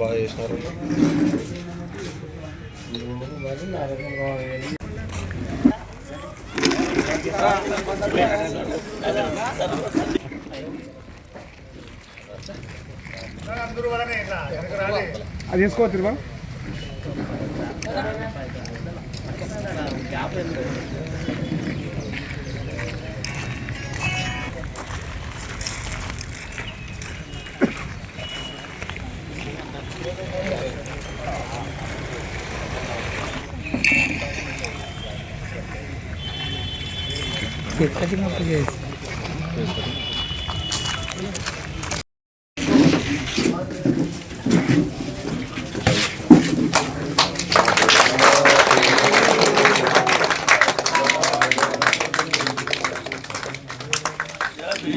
బాగా చేసినారు. అది వేసుకోవచ్చు Tirumala? Happy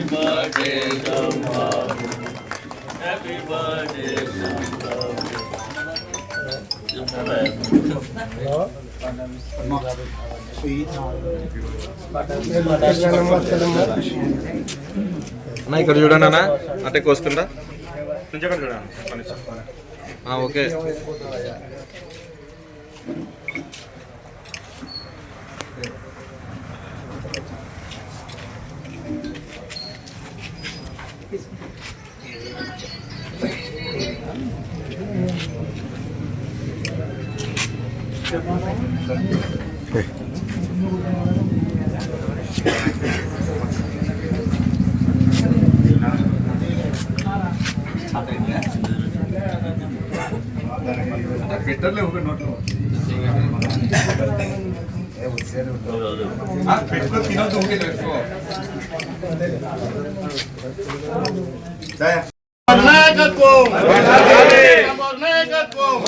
birthday, Shambhavi. Happy birthday, Shambhavi. Hello? అన్న ఇక్కడ చూడండి అన్న. అంటే నుంచి అక్కడ చూడండి ఒక్క నిమిషం. ఆ, ఓకే నాయకత్వం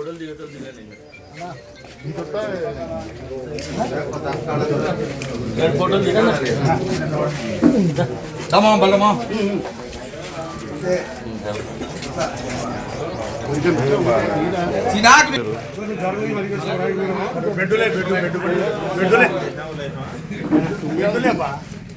ಕೊಡಲ್ ದಿಗತಲ್ ದಿನ ನಿಂಗೆ ಕೊಡಲ್ ದಿನ ತಮ್ಮ ಬಲ್ಲಮ್ಮ ಬೆಡ್ಡುಲೇ ಬೆಡ್ಡು ಬೆಡ್ಡು ಬೆಡ್ಡುಲೇ ಬೆಡ್ಡುಲೇ ಬಾ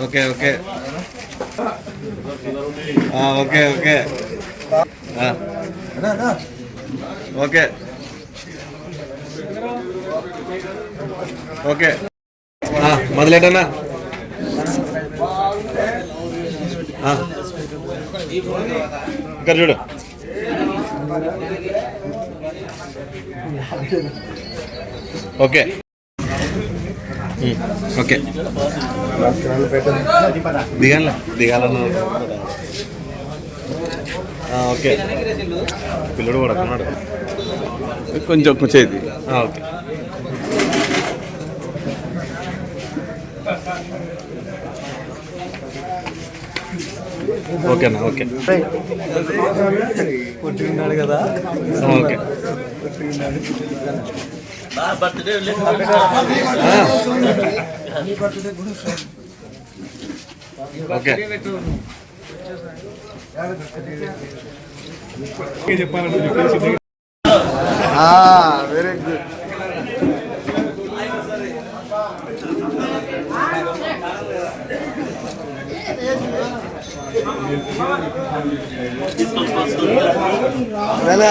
okay okay. Okay okay. Okay. Okay. మొదలెట్టన్నా ఆ. ఇక్కడ చూడు. ఓకే. ఓకే. దిగాల దిగాలన్నా ఓకే. పిల్లడు కూడా అక్కడున్నాడు కొంచెం కొంచెం ఇది. ఓకే. ఓకేనా ఓకే. కొట్టుకున్నాడు కదా. Okay. Okay. Very good okay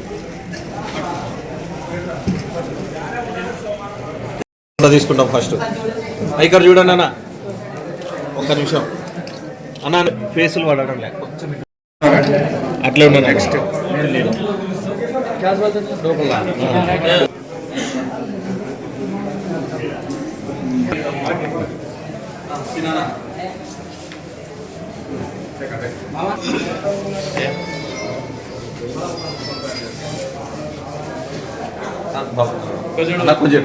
తీసుకుంటాం ఫస్ట్. ఇక్కడ చూడండి అన్న. ఒక్క నిమిషం. అన్న ఫేసులు పడడం లే. అట్లే ఉన్నా నెక్స్ట్ కొంచెం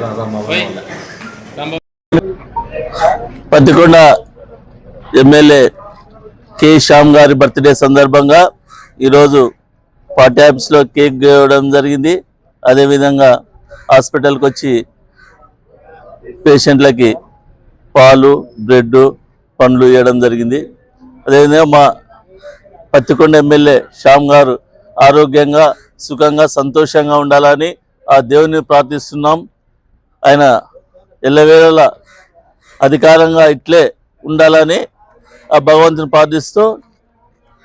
పత్తికొండ ఎమ్మెల్యే కె శ్యామ్ గారి బర్త్డే సందర్భంగా ఈరోజు పార్టీ ఆఫీస్లో కేక్ ఇవ్వడం జరిగింది. అదేవిధంగా హాస్పిటల్కి వచ్చి పేషెంట్లకి పాలు బ్రెడ్ పండ్లు ఇవ్వడం జరిగింది. అదేవిధంగా మా పత్తికొండ ఎమ్మెల్యే శ్యామ్ గారు ఆరోగ్యంగా సుఖంగా సంతోషంగా ఉండాలని ఆ దేవుని ప్రార్థిస్తున్నాం. ఆయన ఎల్లవేళలా అధికారంగా ఇట్లే ఉండాలని ఆ భగవంతుని ప్రార్థిస్తూ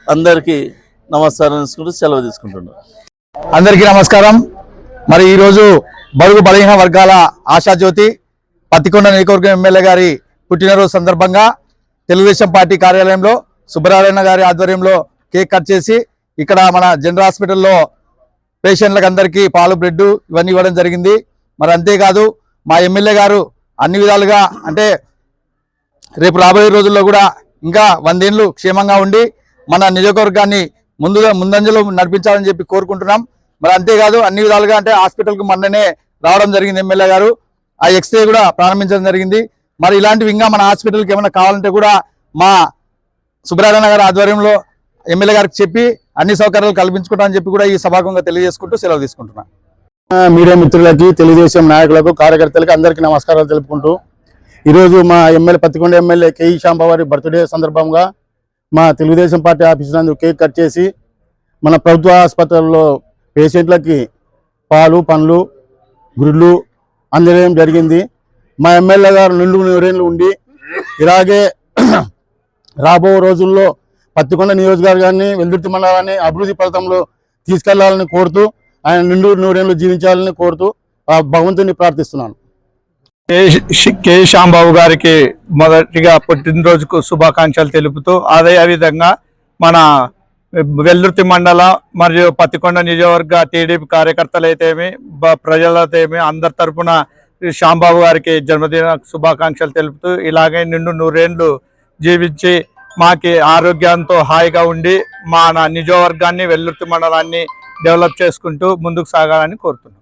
అందరికీ నమస్కారం తీసుకుంటూ సెలవు తీసుకుంటున్నాను అందరికీ నమస్కారం. మరి ఈరోజు బడుగు బలహీన వర్గాల ఆశాజ్యోతి పత్తికొండ నియోజకవర్గం ఎమ్మెల్యే గారి పుట్టినరోజు సందర్భంగా తెలుగుదేశం పార్టీ కార్యాలయంలో సుబ్బరాయణ గారి ఆధ్వర్యంలో కేక్ కట్ చేసి ఇక్కడ మన జనరల్ హాస్పిటల్లో పేషెంట్లకు అందరికీ పాలు బ్రెడ్ ఇవన్నీ ఇవ్వడం జరిగింది. మరి అంతేకాదు మా ఎమ్మెల్యే గారు అన్ని విధాలుగా అంటే రేపు రాబోయే రోజుల్లో కూడా ఇంకా వందేళ్ళు క్షేమంగా ఉండి మన నియోజకవర్గాన్ని ముందుగా ముందంజలో నడిపించాలని చెప్పి కోరుకుంటున్నాం. మరి అంతేకాదు అన్ని విధాలుగా అంటే హాస్పిటల్కి మొన్ననే రావడం జరిగింది ఎమ్మెల్యే గారు. ఆ ఎక్స్రే కూడా ప్రారంభించడం జరిగింది. మరి ఇలాంటివి ఇంకా మన హాస్పిటల్కి ఏమైనా కావాలంటే కూడా మా సుబ్రహ్మణ్య గారి ఆధ్వర్యంలో ఎమ్మెల్యే గారికి చెప్పి అన్ని సౌకర్యాలు కల్పించుకుంటామని చెప్పి కూడా ఈ సభాగంగా తెలియజేసుకుంటూ సెలవు తీసుకుంటున్నాను మీడియా మిత్రులకి తెలుగుదేశం నాయకులకు కార్యకర్తలకు అందరికీ నమస్కారాలు తెలుపుకుంటూ ఈరోజు మా MLA Pattikonda MLA K E శాంబావారి birthday సందర్భంగా మా తెలుగుదేశం పార్టీ ఆఫీస్ నందు కేక్ కట్ చేసి మన ప్రభుత్వ ఆసుపత్రుల్లో పేషెంట్లకి పాలు పండ్లు గుడ్లు అందడం జరిగింది. మా ఎమ్మెల్యే గారు నిండు నూరేళ్ళు ఉండి ఇలాగే రాబో రోజుల్లో పత్తికొండ నియోజకవర్గాన్ని వెల్దుర్తి మండలాన్ని అభివృద్ధి పథకంలో తీసుకెళ్ళాలని కోరుతూ ఆయన నిండు నూరేళ్ళు జీవించాలని కోరుతూ ఆ భగవంతుని ప్రార్థిస్తున్నాను. కె శ్యాంబాబు గారికి మొదటిగా పుట్టినరోజుకు శుభాకాంక్షలు తెలుపుతూ అదే విధంగా మన వెల్లుర్తి మండల మరియు పత్తికొండ నియోజకవర్గ టీడీపీ కార్యకర్తలైతేమి ప్రజలైతేమి అందరి తరపున శ్యాంబాబు గారికి జన్మదిన శుభాకాంక్షలు తెలుపుతూ ఇలాగే నిండు నూరేళ్ళు జీవించి మాకి ఆరోగ్యంతో హాయిగా ఉండి మా నా నియోజకవర్గాన్ని వెల్లుర్తి మండలాన్ని డెవలప్ చేసుకుంటూ ముందుకు సాగాలని కోరుతున్నాం.